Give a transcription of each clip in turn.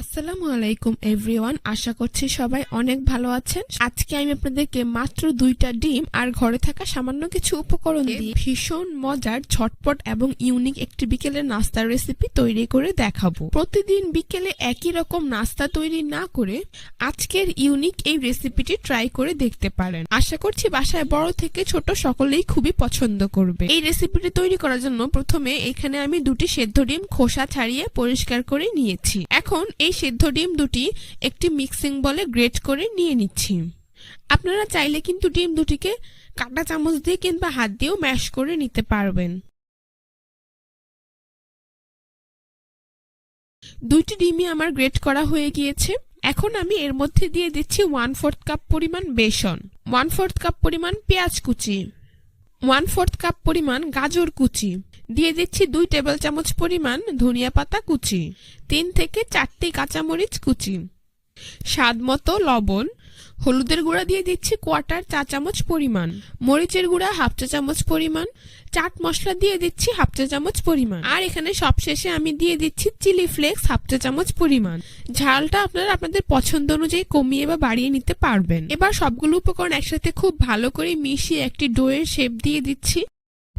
আসসালামু আলাইকুম এভরিওয়ান আশা করছি সবাই অনেক ভালো আছেন। আজকে আমি আপনাদেরকে মাত্র দুইটা ডিম আর ঘরে থাকা সামান্য কিছু উপকরণ দিয়ে ভীষণ মজার, ঝটপট এবং ইউনিক একটি বিকেলের নাস্তার রেসিপি তৈরি করে দেখাবো। প্রতিদিন বিকেলে একই রকম নাস্তা তৈরি না করে আজকের ইউনিক এই রেসিপিটি ট্রাই করে দেখতে পারেন। আশা করছি বাসায় বড় থেকে ছোট সকলেই খুবই পছন্দ করবে। এই রেসিপিটি তৈরি করার জন্য প্রথমে এখানে আমি দুটি সেদ্ধ ডিম খোসা ছাড়িয়ে পরিষ্কার করে নিয়েছি। এখন এই সেদ্ধ ডিম দুটি একটি মিক্সিং বলে গ্রেট করে নিয়ে নিচ্ছি। আপনারা চাইলে কিন্তু ডিম দুটিকে কাঁটা চামচ দিয়ে কিংবা হাত দিয়েও ম্যাশ করে নিতে পারবেন। দুইটি ডিমই আমার গ্রেট করা হয়ে গিয়েছে। এখন আমি এর মধ্যে দিয়ে দিচ্ছি ওয়ান ফোর্থ কাপ পরিমাণ বেসন ওয়ান ফোর্থ কাপ পরিমাণ পেঁয়াজ কুচি ওয়ান ফোর্থ কাপ পরিমাণ গাজর কুচি দিয়ে দিচ্ছি দুই টেবিল চামচ পরিমাণ ধনিয়া পাতা কুচি, তিন থেকে চারটি কাঁচামরিচ কুচি, স্বাদ মতো লবণ, হলুদের গুঁড়া দিয়ে দিচ্ছি কোয়াটার চা চামচ পরিমাণ, মরিচের গুঁড়া হাফ চা চামচ পরিমাণ, চাট মশলা দিয়ে দিচ্ছি হাফ চা চামচ পরিমাণ। আর এখানে সবশেষে আমি দিয়ে দিচ্ছি চিলি ফ্লেক্স হাফ চা চামচ পরিমাণ। ঝালটা আপনারা আপনাদের পছন্দ অনুযায়ী কমিয়ে বা বাড়িয়ে নিতে পারবেন। এবার সবগুলো উপকরণ একসাথে খুব ভালো করে মিশিয়ে একটি ডোয়ের শেপ দিয়ে দিচ্ছি।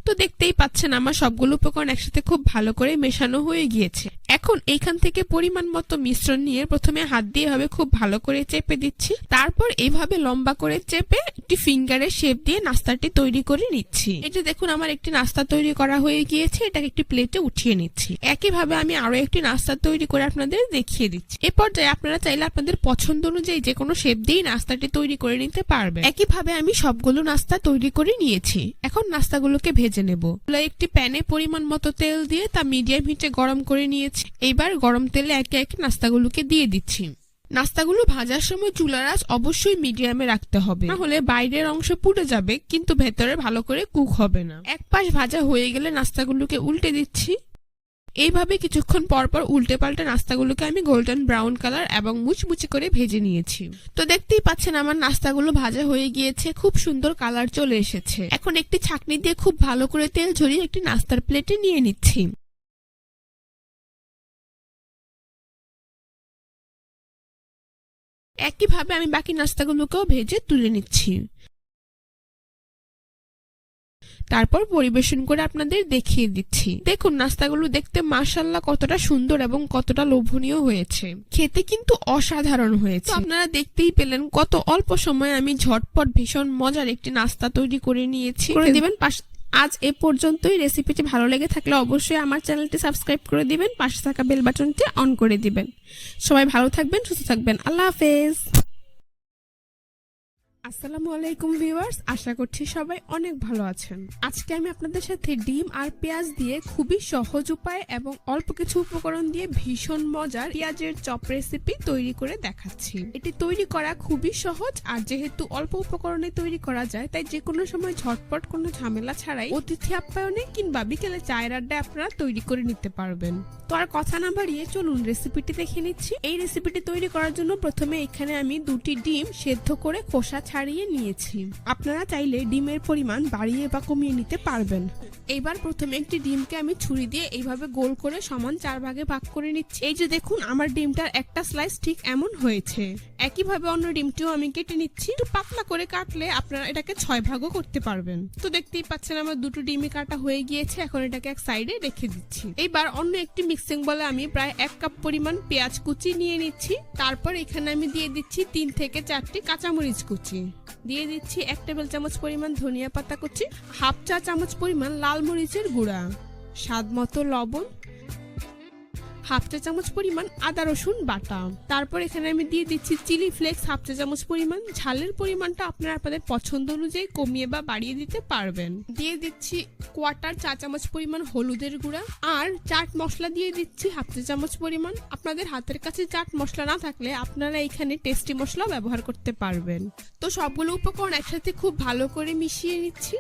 তো দেখতেই পাচ্ছেন আমার সবগুলো উপকরণ একসাথে খুব ভালো করে মেশানো হয়ে গিয়েছে। এখন এইখান থেকে পরিমাণ মতো মিশ্রণ নিয়ে প্রথমে হাত দিয়ে হবে খুব ভালো করে চেপে দিচ্ছি। তারপর এইভাবে লম্বা করে চেপে একটি ফিঙ্গারের শেপ দিয়ে নাস্তাটি তৈরি করে নিচ্ছি। যে দেখুন, আমার একটি নাস্তা তৈরি করা হয়ে গিয়েছে। এটাকে একটি প্লেটে উঠিয়ে নিচ্ছি। একইভাবে আমি আরও একটি নাস্তা তৈরি করে আপনাদের দেখিয়ে দিচ্ছি। এ পর্যায়ে আপনারা চাইলে আপনাদের পছন্দ অনুযায়ী যে কোনো শেপ দিয়েই নাস্তাটি তৈরি করে নিতে পারবেন। একইভাবে আমি সবগুলো নাস্তা তৈরি করে নিয়েছি। এখন নাস্তাগুলোকে ভেজে নেব। একটি প্যানে পরিমাণ মতো তেল দিয়ে তা মিডিয়াম হিটে গরম করে নিয়েছি। এবার গরম তেলে একে একে নাস্তাগুলোকে দিয়ে দিচ্ছি। নাস্তাগুলো ভাজার সময় চুলার আঁচ অবশ্যই মিডিয়ামে রাখতে হবে। না হলে বাইরের অংশ পুড়ে যাবে, কিন্তু ভেতরে ভালো করে কুক হবে না। এক পাশ ভাজা হয়ে গেলে নাস্তাগুলোকে উল্টে দিচ্ছি। এইভাবে কিছুক্ষণ পর পর উল্টে পাল্টে নাস্তাগুলোকে আমি গোল্ডেন ব্রাউন কালার এবং মুচমুচি করে ভেজে নিয়েছি। তো দেখতেই পাচ্ছেন আমার নাস্তাগুলো ভাজা হয়ে গিয়েছে, খুব সুন্দর কালার চলে এসেছে। এখন একটি ছাকনি দিয়ে খুব ভালো করে তেল ঝরিয়ে একটি নাস্তার প্লেটে নিয়ে নিচ্ছি। একইভাবে আমি বাকি নাস্তাগুলোকেও ভেজে তুলে নিচ্ছি। তারপর পরিবেশন করে আপনাদের দেখিয়ে দিচ্ছি। দেখুন নাস্তাগুলো দেখতে মাসাল্লাহ কতটা সুন্দর এবং কতটা লোভনীয় হয়েছে। খেতে কিন্তু অসাধারণ হয়েছে। আপনারা দেখতেই পেলেন কত অল্প সময়ে আমি ঝটপট ভীষণ মজার একটি নাস্তা তৈরি করে নিয়েছি। করে দিবেন? পাশ আজ এ পর্যন্তই। রেসিপিটি ভালো লেগে থাকলে অবশ্যই আমার চ্যানেলটি সাবস্ক্রাইব করে দিবেন। পাশে থাকা বেল বাটনটি অন করে দিবেন। সবাই ভালো থাকবেন সুস্থ থাকবেন। আল্লাহ হাফেজ। আসসালামু আলাইকুম ভিউয়ার্স, আশা করছি সবাই অনেক ভালো আছেন। আজকে আমি আপনাদের সাথে ডিম আর পেঁয়াজ দিয়ে খুবই সহজ উপায় এবং অল্প কিছু উপকরণ দিয়ে ভীষণ মজার পেঁয়াজের চপ রেসিপি তৈরি করে দেখাচ্ছি। এটি তৈরি করা খুবই সহজ আর যেহেতু অল্প উপকরণে তৈরি করা যায়, তাই যে কোনো সময় ঝটপট কোনো ঝামেলা ছাড়াই অতিথি আপ্যায়নে কিংবা বিকেলে চায়ের আড্ডায় আপনারা তৈরি করে নিতে পারবেন। তো আর কথা না বাড়িয়ে চলুন রেসিপিটি দেখে নিচ্ছি। এই রেসিপিটি তৈরি করার জন্য প্রথমে এখানে আমি দুটি ডিম সেদ্ধ করে খোসা ছাড়িয়ে নিয়েছি। আপনারা চাইলে ডিমের পরিমাণ বাড়িয়ে বা কমিয়ে নিতে পারবেন। এইবার প্রথমে একটি ডিমকে আমি ছুরি দিয়ে এইভাবে গোল করে সমান চার ভাগে ভাগ করে নিচ্ছি। এই যে দেখুন, আমার ডিমটার একটা স্লাইস ঠিক এমন হয়েছে। একইভাবে অন্য ডিমটিও আমি কেটে নিচ্ছি। একটু পাতলা করে কাটলে আপনারা এটাকে ছয় ভাগও করতে পারবেন। তো দেখতেই পাচ্ছেন, আমার দুটো ডিমই কাটা হয়ে গিয়েছে। এখন এটাকে এক সাইডে রেখে দিচ্ছি। এইবার অন্য একটি মিক্সিং বলে আমি প্রায় এক কাপ পরিমাণ পেঁয়াজ কুচি নিয়ে নিচ্ছি। তারপর এখানে আমি দিয়ে দিচ্ছি তিন থেকে চারটি কাঁচামরিচ কুচি। দিয়ে দিচ্ছি এক টেবিল চামচ পরিমাণ ধনিয়া পাতা কুচি, হাফ চা চামচ পরিমাণ লাল মরিচের গুঁড়া, স্বাদ মতো লবণ হাফ চা চামচ পরিমাণ আদা রসুন বাটা। তারপর এখানে আমি দিয়ে দিচ্ছি চিলি ফ্লেক্স হাফ চা চামচ পরিমাণ। ঝালের পরিমাণটা আপনারা আপনাদের পছন্দ অনুযায়ী কমিয়ে বা বাড়িয়ে দিতে পারবেন। দিয়ে দিচ্ছি কোয়াটার চা চামচ পরিমাণ হলুদের গুঁড়া। আর চাট মশলা দিয়ে দিচ্ছি হাফ চা চামচ পরিমাণ। আপনাদের হাতের কাছে চাট মশলা না থাকলে আপনারা এখানে টেস্টি মশলা ব্যবহার করতে পারবেন। তো সবগুলো উপকরণ একসাথে খুব ভালো করে মিশিয়ে নিচ্ছি।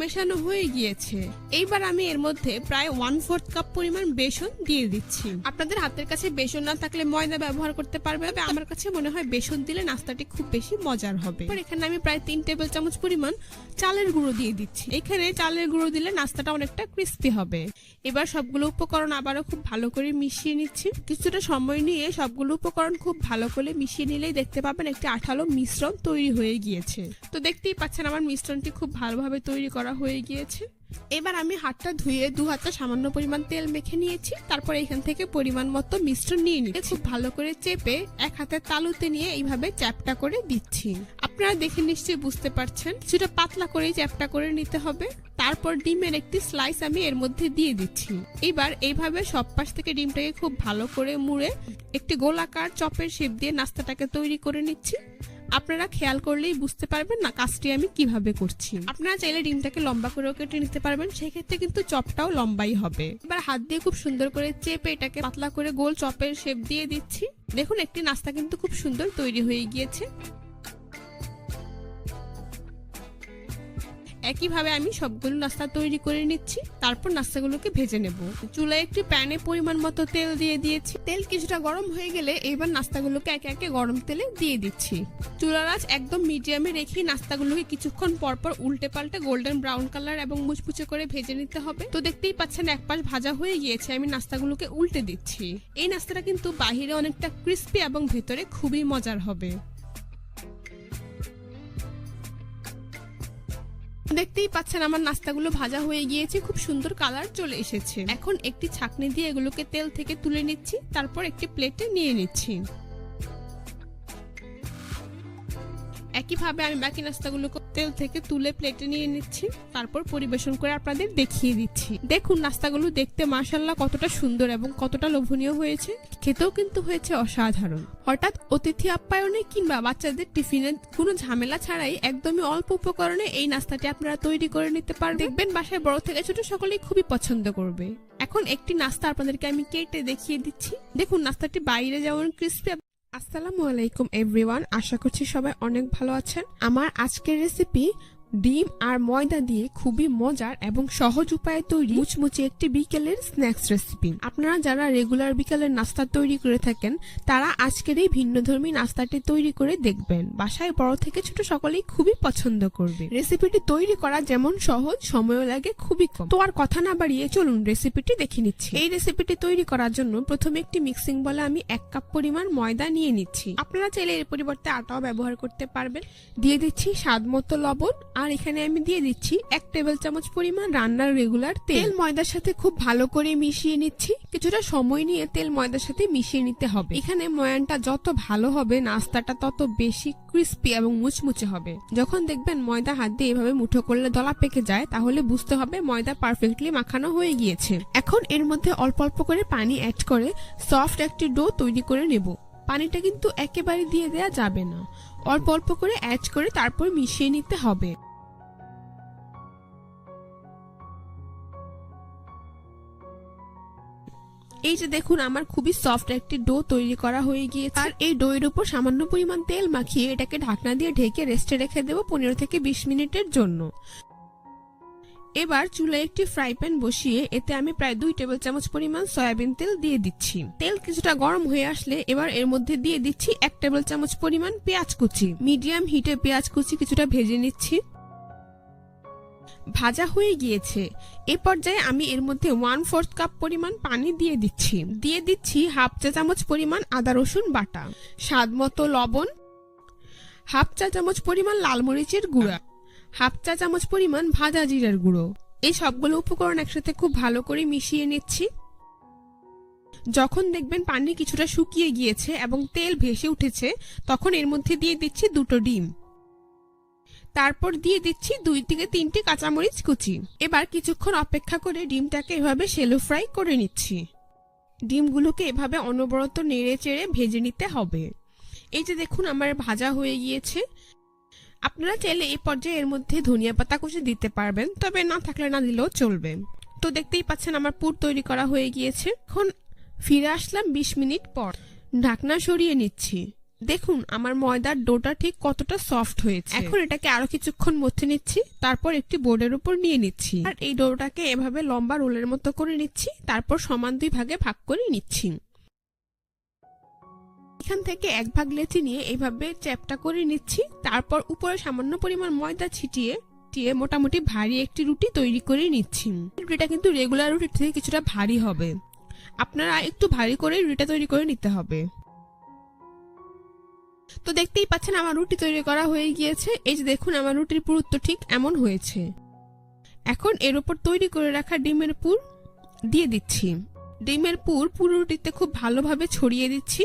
মেশানো হয়ে গিয়েছে। এইবার আমি এর মধ্যে প্রায় ওয়ান ফোর্থ কাপ পরিমাণ বেসন দিয়ে দিচ্ছি। আপনাদের হাতের কাছে বেসন না থাকলে ময়দা ব্যবহার করতে পারবে আমার কাছে মনে হয় বেসন দিলে নাস্তাটি খুব বেশি মজার হবে। এখানে আমি প্রায় তিন টেবিল চামচ পরিমাণ চালের গুঁড়ো দিয়ে দিচ্ছি। এখানে চালের গুঁড়ো দিলে নাস্তাটা অনেকটা ক্রিস্পি হবে। এবার সবগুলো উপকরণ আবারও খুব ভালো করে মিশিয়ে নিচ্ছি। কিছুটা সময় নিয়ে সবগুলো উপকরণ খুব ভালো করে মিশিয়ে নিলেই দেখতে পাবেন একটি আঠালো মিশ্রণ তৈরি হয়ে গিয়েছে। তো দেখতেই পাচ্ছেন, আমার মিশ্রণটি খুব ভালোভাবে তৈরি করা হয়ে গিয়েছে। এবার আমি হাতটা ধুয়ে দু হাতে সামান্য পরিমাণ তেল মেখে নিয়েছি। তারপর এখান থেকে পরিমাণ মতো মিশ্রণ নিয়ে নিচ্ছি। খুব ভালো করে চেপে এক হাতে তালুতে নিয়ে এইভাবে চ্যাপটা করে দিচ্ছি। আপনারা দেখে নিশ্চয়ই বুঝতে পারছেন। কিছুটা পাতলা করেই চ্যাপটা করে নিতে হবে। তারপর ডিমের একটি স্লাইস আমি এর মধ্যে দিয়ে দিচ্ছি। এবার এইভাবে সব পাশ থেকে ডিমটাকে খুব ভালো করে মুড়ে একটি গোলাকার চপের শেপ দিয়ে নাস্তাটাকে তৈরি করে নিচ্ছি। আপনারা খেয়াল করলেই বুঝতে পারবেন না কাজটি আমি কীভাবে করছি। আপনারা চাইলে ডিমটাকে লম্বা করেও কেটে নিতে পারবেন, সেক্ষেত্রে কিন্তু চপটাও লম্বাই হবে। এবার হাত দিয়ে খুব সুন্দর করে চেপে এটাকে পাতলা করে গোল চপের শেপ দিয়ে দিচ্ছি। দেখুন, একটি নাস্তা কিন্তু খুব সুন্দর তৈরি হয়ে গিয়েছে। একইভাবে আমি সবগুলো নাস্তা তৈরি করে নিচ্ছি। তারপর নাস্তাগুলোকে ভেজে নেব। চুলায় একটি প্যানে পরিমাণ মতো তেল দিয়ে দিয়েছি। তেল কিছুটা গরম হয়ে গেলে এবার নাস্তাগুলোকে একে একে গরম তেলে দিয়ে দিচ্ছি। চুলার আঁচ একদম মিডিয়ামে রেখে নাস্তাগুলোকে কিছুক্ষণ পরপর উল্টে পাল্টে গোল্ডেন ব্রাউন কালার এবং মুচমুচে করে ভেজে নিতে হবে। তো দেখতেই পাচ্ছেন এক পাশ ভাজা হয়ে গিয়েছে, আমি নাস্তাগুলোকে উল্টে দিচ্ছি। এই নাস্তাটা কিন্তু বাহিরে অনেকটা ক্রিস্পি এবং ভেতরে খুবই মজার হবে। দেখতেই পাচ্ছেন আমার নাস্তাগুলো ভাজা হয়ে গিয়েছে, খুব সুন্দর কালার চলে এসেছে। এখন একটি ছাকনি দিয়ে এগুলোকে তেল থেকে তুলে নিচ্ছি, তারপর একটি প্লেটে নিয়ে নিচ্ছি। একইভাবে আমি বাকি নাস্তাগুলোকে তেল থেকে তুলে প্লেটে নিয়ে নিচ্ছি। তারপর পরিবেশন করে আপনাদের দেখিয়ে দিচ্ছি। দেখুন নাস্তাগুলো দেখতে মাশাল্লাহ কতটা সুন্দর এবং কতটা লোভনীয় হয়েছে। খেতেও কিন্তু হয়েছে অসাধারণ। হঠাৎ অতিথি আপ্যায়নে কিংবা বাচ্চাদের টিফিনে কোনো ঝামেলা ছাড়াই একদমই অল্প উপকরণে এই নাস্তাটি আপনারা তৈরি করে নিতে পারবেন। দেখবেন বাসায় বড় থেকে ছোট সকলেই খুবই পছন্দ করবে। এখন একটি নাস্তা আপনাদেরকে আমি কেটে দেখিয়ে দিচ্ছি। দেখুন নাস্তাটি বাইরে যেমন ক্রিস্পি আসসালামু আলাইকুম এভরিওয়ান। আশা করছি সবাই অনেক ভালো আছেন। আমার আজকের রেসিপি ডিম আর ময়দা দিয়ে খুবই মজার এবং সহজ উপায়ে তৈরি মুচমুচে একটি বিকেলের স্ন্যাক্স রেসিপি। আপনারা যারা রেগুলার বিকেলের নাস্তা তৈরি করে থাকেন, তারা আজকের এই ভিন্নধর্মী নাস্তাটি তৈরি করে দেখবেন। বাসায় বড় থেকে ছোট সকলেই খুবই পছন্দ করবে। রেসিপিটি তৈরি করা যেমন সহজ, সময়ও লাগে, খুবই কম। তো আর কথা না বাড়িয়ে চলুন রেসিপিটি দেখে নিচ্ছি। এই রেসিপিটি তৈরি করার জন্য প্রথমে একটি মিক্সিং বলে আমি এক কাপ পরিমাণ ময়দা নিয়ে নিচ্ছি। আপনারা চাইলে এর পরিবর্তে আটাও ব্যবহার করতে পারবেন। দিয়ে দিচ্ছি স্বাদ মতো লবণ আর এখানে আমি দিয়ে দিচ্ছি এক টেবিল চামচ পরিমাণ রান্নার রেগুলার তেল। ময়দার সাথে খুব ভালো করে মিশিয়ে নিচ্ছি। কিছুটা সময় নিয়ে তেল ময়দার সাথে মিশিয়ে নিতে হবে। এখানে ময়ানটা যত ভালো হবে, নাস্তাটা তত বেশি ক্রিস্পি এবং মুচমুচে হবে। যখন দেখবেন ময়দা হাত দিয়ে এভাবে মুঠো করলে দলা পেকে যায়, তাহলে বুঝতে হবে ময়দা পারফেক্টলি মাখানো হয়ে গিয়েছে। এখন এর মধ্যে অল্প অল্প করে পানি অ্যাড করে সফট একটি ডো তৈরি করে নেব। পানিটা কিন্তু একেবারে দিয়ে দেয়া যাবে না। অল্প অল্প করে অ্যাড করে তারপর মিশিয়ে নিতে হবে। এই যে দেখুন, আমার খুবই সফট একটি ডো তৈরি করা হয়ে গিয়েছে। আর এই ডোয়ের উপর সামান্য পরিমাণ তেল মাখিয়ে এটাকে ঢাকনা দিয়ে ঢেকে রেস্টে রেখে দেবো পনেরো থেকে বিশ মিনিটের জন্য। এবার চুলায় একটি ফ্রাই প্যান বসিয়ে এতে আমি প্রায় দুই টেবিল চামচ পরিমাণ সয়াবিন তেল দিয়ে দিচ্ছি। তেল কিছুটা গরম হয়ে আসলে এবার এর মধ্যে দিয়ে দিচ্ছি এক টেবিল চামচ পরিমাণ পেঁয়াজ কুচি। মিডিয়াম হিটে পেঁয়াজ কুচি কিছুটা ভেজে নিচ্ছি। ভাজা হয়ে গিয়েছে। এ পর্যায়ে আমি এর মধ্যে ওয়ান ফোর্থ কাপ পরিমাণ পানি দিয়ে দিচ্ছি। দিয়ে দিচ্ছি হাফ চা চামচ পরিমাণ আদা, রসুন বাটা। স্বাদ মতো লবণ। হাফ চা চামচ পরিমাণ লাল মরিচের গুঁড়া। হাফ চা চামচ পরিমাণ ভাজা জিরার গুঁড়ো। এই সবগুলো উপকরণ একসাথে খুব ভালো করে মিশিয়ে নিচ্ছি। যখন দেখবেন পানি কিছুটা শুকিয়ে গিয়েছে এবং তেল ভেসে উঠেছে, তখন এর মধ্যে দিয়ে দিচ্ছি দুটো ডিম। তারপর দিয়ে দিচ্ছি দুই থেকে তিনটি কাঁচামরিচ কুচি। এবার কিছুক্ষণ অপেক্ষা করে ডিমটাকে এভাবে সেলো ফ্রাই করে নিচ্ছি। ডিমগুলোকে এভাবে অনবরত নেড়ে চেড়ে ভেজে নিতে হবে। এই যে দেখুন, আমার ভাজা হয়ে গিয়েছে। আপনারা চাইলে এই পর্যায়ে এর মধ্যে ধনিয়া পাতা কুচি দিতে পারবেন, তবে না থাকলে না দিলেও চলবে। তো দেখতেই পাচ্ছেন, আমার পুর তৈরি করা হয়ে গিয়েছে। এখন ফিরে আসলাম বিশ মিনিট পর। ঢাকনা সরিয়ে নিচ্ছি। দেখুন আমার ময়দার ডোটা ঠিক কতটা সফট হয়েছে। এখন এটাকে আরও কিছুক্ষণ মধ্যে নিচ্ছি তারপর একটি বোর্ডের উপর নিয়ে নিচ্ছি। আর এই ডোটাকে এভাবে লম্বা রোলের মতো করে নিচ্ছি তারপর সমান দুই ভাগে ভাগ করে নিচ্ছি। এখান থেকে এক ভাগ লেচি নিয়ে এইভাবে চ্যাপটা করে নিচ্ছি তারপর উপরে সামান্য পরিমাণ ময়দা ছিটিয়ে টিয়ে মোটামুটি ভারী একটি রুটি তৈরি করে নিচ্ছি। রুটিটা কিন্তু রেগুলার রুটির থেকে কিছুটা ভারী হবে। আপনারা একটু ভারী করে রুটিটা তৈরি করে নিতে হবে। তো দেখতেই পাচ্ছেন আমার রুটি তৈরি করা হয়ে গিয়েছে। এই যে দেখুন, আমার রুটির পুরুত্ব ঠিক এমন হয়েছে। এখন এর উপর তৈরি করে রাখা ডিমের পুর দিয়ে দিচ্ছি। ডিমের পুর পুরো রুটিতে খুব ভালোভাবে ছড়িয়ে দিচ্ছি।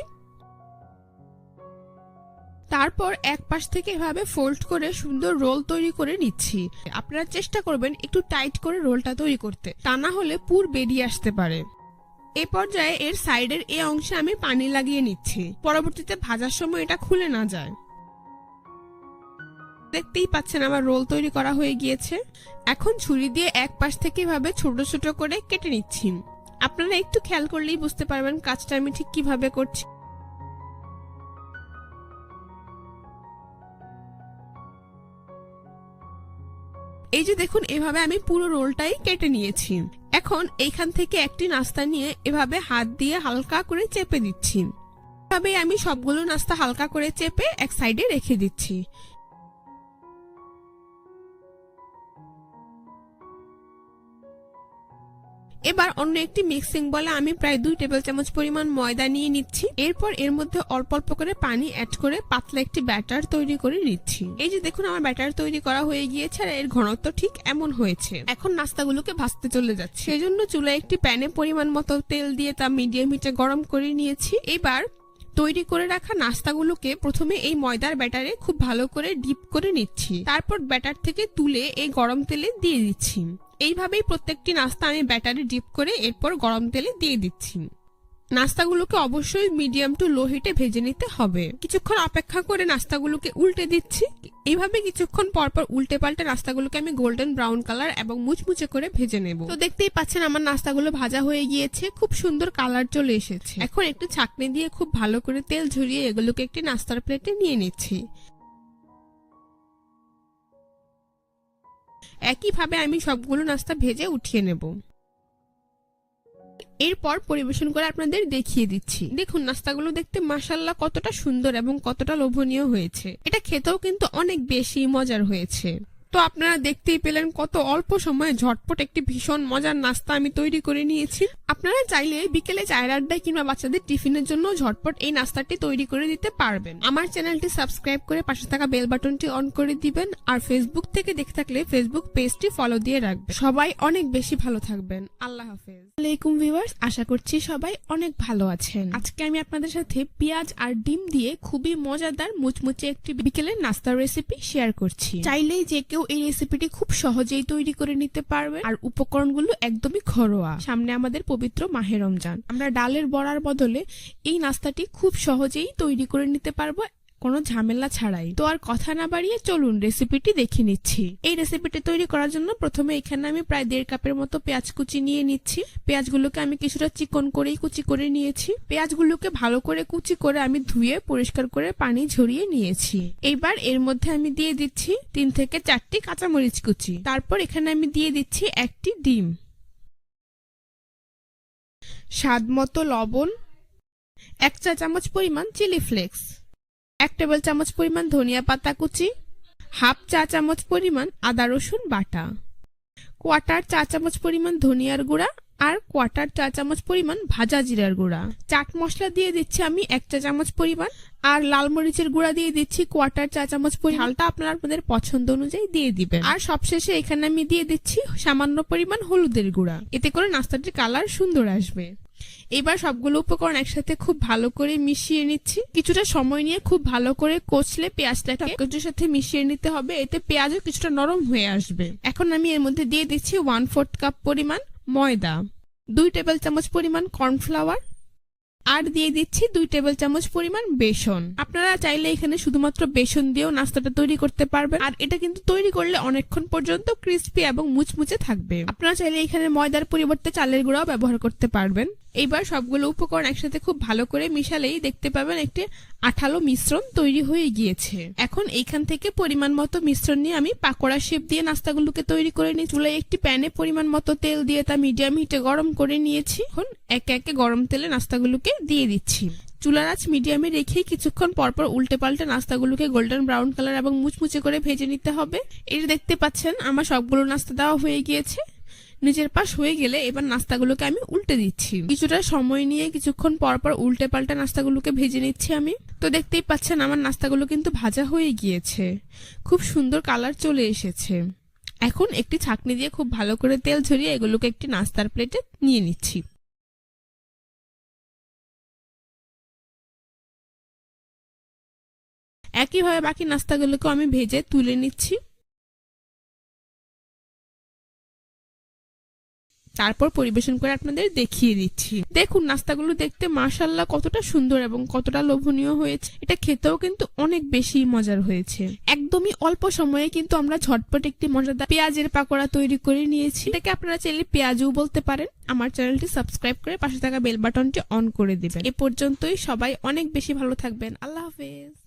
তারপর এক পাশ থেকে এভাবে ফোল্ড করে সুন্দর রোল তৈরি করে নিচ্ছি। আপনারা চেষ্টা করবেন একটু টাইট করে রোলটা তৈরি করতে। তা না হলে পুর বেরিয়ে আসতে পারে। এ পর্যায়ে এর সাইডের এ অংশে আমি পানি লাগিয়ে নিচ্ছি। পরবর্তীতে ভাজার সময় এটা খুলে না যায়। দেখতেই পাচ্ছেন আমার রোল তৈরি করা হয়ে গিয়েছে। এখন ছুরি দিয়ে এক পাশ থেকে এভাবে ছোট ছোট করে কেটে নিচ্ছি। আপনারা একটু খেয়াল করলেই বুঝতে পারবেন কাজটা আমি ঠিক কীভাবে করছি। এই যে দেখুন, এভাবে আমি পুরো রোলটাই কেটে নিয়েছি। এখন এইখান থেকে একটি নাস্তা নিয়ে এভাবে হাত দিয়ে হালকা করে চেপে দিচ্ছি। এভাবে আমি সবগুলো নাস্তা হালকা করে চেপে এক সাইডে রেখে দিচ্ছি। এবার অন্য একটি মিক্সিং বলে আমি প্রায় দুই টেবিল চামচ পরিমাণ ময়দা নিয়ে নিচ্ছি। এরপর এর মধ্যে অল্প অল্প করে পানি অ্যাড করে পাতলা একটি ব্যাটার তৈরি করে নিচ্ছি। এই যে দেখুন আমার ব্যাটার তৈরি করা হয়ে গিয়েছে আর এর ঘনত্ব ঠিক এমন হয়েছে। এখন নাস্তাগুলোকে ভাজতে চলে যাচ্ছে। সেজন্য চুলায় একটি প্যানে পরিমাণ মতো তেল দিয়ে তা মিডিয়াম হিটে গরম করে নিয়েছি। এবার তৈরি করে রাখা নাস্তাগুলোকে প্রথমে এই ময়দার ব্যাটারে খুব ভালো করে ডিপ করে নিচ্ছি। তারপর ব্যাটার থেকে তুলে এই গরম তেলে দিয়ে দিচ্ছি। এইভাবেই প্রত্যেকটি নাস্তা আমি ব্যাটারে ডিপ করে এরপর গরম তেলে দিয়ে দিচ্ছি। নাস্তাগুলোকে অবশ্যই মিডিয়াম টু লো হিটে ভেজে নিতে হবে। কিছুক্ষণ অপেক্ষা করে নাস্তাগুলোকে উল্টে দিচ্ছি। এইভাবে কিছুক্ষণ পর পর উল্টে পাল্টে নাস্তাগুলোকে আমি গোল্ডেন ব্রাউন কালার এবং মুচমুচে করে ভেজে নেব। তো দেখতেই পাচ্ছেন আমার নাস্তাগুলো ভাজা হয়ে গিয়েছে, খুব সুন্দর কালার চলে এসেছে। এখন একটু ছাকনি দিয়ে খুব ভালো করে তেল ঝরিয়ে এগুলোকে একটি নাস্তার প্লেটে নিয়ে নিচ্ছি। একইভাবে আমি সবগুলো নাস্তা ভেজে উঠিয়ে নেব। এরপর পরিবেশন করে আপনাদের দেখিয়ে দিচ্ছি। দেখুন, নাস্তাগুলো দেখতে মাসাল্লাহ কতটা সুন্দর এবং কতটা লোভনীয় হয়েছে। এটা খেতেও কিন্তু অনেক বেশি মজার হয়েছে। তো আপনারা দেখতেই পেলেন কত অল্প সময়ে ঝটপট একটি ভীষণ মজার নাস্তা আমি তৈরি করে নিয়েছি। আপনারা চাইলে বিকেলে চায়ের আড্ডায় কিংবা বাচ্চাদের টিফিনের জন্য ঝটপট এই নাস্তাটি তৈরি করে দিতে পারবেন। আমার চ্যানেলটি সাবস্ক্রাইব করে পাশে থাকা বেল বাটনটি অন করে দিবেন আর ফেসবুক থেকে দেখে থাকলে ফেসবুক পেজটি ফলো দিয়ে রাখবেন। সবাই অনেক বেশি ভালো থাকবেন। আল্লাহ হাফেজ। আলাইকুম ভিউয়ার্স, আশা করছি সবাই অনেক ভালো আছেন। আজকে আমি আপনাদের সাথে পেঁয়াজ আর ডিম দিয়ে খুবই মজাদার মুচমুচে একটি বিকেলের নাস্তার রেসিপি শেয়ার করছি। চাইলেই যে কেউ এই রেসিপিটি খুব সহজেই তৈরি করে নিতে পারবে আর উপকরণগুলো একদমই ঘরোয়া। সামনে আমাদের পবিত্র মাহে রমজান। আমরা ডালের বড়ার বদলে এই নাস্তাটি খুব সহজেই তৈরি করে নিতে পারব কোনো ঝামেলা ছাড়াই। তো আর কথা না বাড়িয়ে চলুন রেসিপিটি দেখে নিচ্ছি। এই রেসিপিটি তৈরি করার জন্য প্রথমে এখানে আমি প্রায় দেড় কাপের মতো পেঁয়াজ কুচি নিয়ে নিচ্ছি। পেঁয়াজগুলোকে আমি কিছুটা চিকন করেই কুচি করে নিয়েছি। পেঁয়াজগুলোকে ভালো করে কুচি করে আমি ধুয়ে পরিষ্কার করে পানি ঝরিয়ে নিয়েছি। এইবার এর মধ্যে আমি দিয়ে দিচ্ছি তিন থেকে চারটি কাঁচামরিচ কুচি। তারপর এখানে আমি দিয়ে দিচ্ছি একটি ডিম। স্বাদ মতো লবণ, এক চা চামচ পরিমাণ চিলি ফ্লেক্স। এক টেবিল চামচ পরিমাণ ধনিয়া পাতা কুচি, হাফ চা চামচ পরিমাণ আদা রসুন বাটা কোয়াটার চা চামচ পরিমাণ ধনিয়ার গুঁড়া আর কোয়াটার চা চামচ পরিমাণ ভাজা জিরার গুঁড়া। চাট মশলা দিয়ে দিচ্ছি আমি এক চা চামচ পরিমাণ আর লাল মরিচের গুঁড়া দিয়ে দিচ্ছি কোয়াটার চা চামচ পরিমাণ। হালটা আপনারা আপনাদের পছন্দ অনুযায়ী দিয়ে দিবেন। আর সবশেষে এখানে আমি দিয়ে দিচ্ছি সামান্য পরিমাণ হলুদের গুঁড়া। এতে করে নাস্তাটির কালার সুন্দর আসবে। এবার সবগুলো উপকরণ একসাথে খুব ভালো করে মিশিয়ে নিচ্ছি। কিছুটা সময় নিয়ে খুব ভালো করে কচলে পেঁয়াজটাকে সবকিছুর সাথে মিশিয়ে নিতে হবে। এতে পেঁয়াজও কিছুটা নরম হয়ে আসবে। এখন আমি এর মধ্যে দিয়ে দিচ্ছি ওয়ান ফোর্থ কাপ পরিমাণ ময়দা, দুই টেবিল চামচ পরিমাণ কর্নফ্লাওয়ার আর দিয়ে দিচ্ছি দুই টেবিল চামচ পরিমাণ বেসন। আপনারা চাইলে এখানে শুধুমাত্র বেসন দিয়েও নাস্তাটা তৈরি করতে পারবেন। আর এটা কিন্তু তৈরি করলে অনেকক্ষণ পর্যন্ত ক্রিস্পি এবং মুচমুচে থাকবে। আপনারা চাইলে এখানে ময়দার পরিবর্তে চালের গুঁড়াও ব্যবহার করতে পারবেন। এইবার সবগুলো উপকরণ একসাথে খুব ভালো করে মিশালেই দেখতে পাবেন একটি আঠালো মিশ্রণ তৈরি হয়ে গিয়েছে। এখন এইখান থেকে পরিমাণ মতো মিশ্রণ নিয়ে আমি পাকোড়া শেপ দিয়ে নাস্তাগুলোকে তৈরি করে নিই। চুলায় একটি প্যানে পরিমাণ মতো তেল দিয়ে তা মিডিয়াম হিটে গরম করে নিয়েছি। এখন একে একে গরম তেলে নাস্তাগুলোকে দিয়ে দিচ্ছি। চুলার আঁচ মিডিয়ামে রেখে কিছুক্ষণ পরপর উল্টে পাল্টে নাস্তাগুলোকে গোল্ডেন ব্রাউন কালার এবং মুচমুচে করে ভেজে নিতে হবে। এটা দেখতে পাচ্ছেন, আমার সবগুলো নাস্তা দেওয়া হয়ে গিয়েছে। নিজের পাশ হয়ে গেলে এবার নাস্তাগুলোকে আমি উল্টে দিচ্ছি। কিছুটা সময় নিয়ে কিছুক্ষণ পর পর উল্টে পাল্টে নাস্তাগুলোকে ভেজে নিচ্ছি আমি। তো দেখতেই পাচ্ছেন আমার নাস্তাগুলো কিন্তু ভাজা হয়ে গিয়েছে। খুব সুন্দর কালার চলে এসেছে। এখন একটি ছাকনি দিয়ে খুব ভালো করে তেল ঝরিয়ে এগুলোকে একটি নাস্তার প্লেটে নিয়ে নিচ্ছি। একইভাবে বাকি নাস্তাগুলোকেও আমি ভেজে তুলে নিচ্ছি। তারপর পরিবেশন করে আপনাদের দেখিয়ে দিচ্ছি। দেখুন, নাস্তাগুলো দেখতে মাশাল্লাহ কতটা সুন্দর এবং কতটা লোভনীয় হয়েছে। এটা খেতেও কিন্তু অনেক বেশি মজার হয়েছে। একদমই অল্প সময়ে কিন্তু আমরা ঝটপট একটি মজাদার পেঁয়াজের পাকোড়া তৈরি করে নিয়েছি। এটাকে আপনারা চাইলে পেঁয়াজও বলতে পারেন। আমার চ্যানেলটি সাবস্ক্রাইব করে পাশে থাকা বেল বাটনটি অন করে দিবেন। এ পর্যন্তই সবাই অনেক বেশি ভালো থাকবেন। আল্লাহ হাফেজ।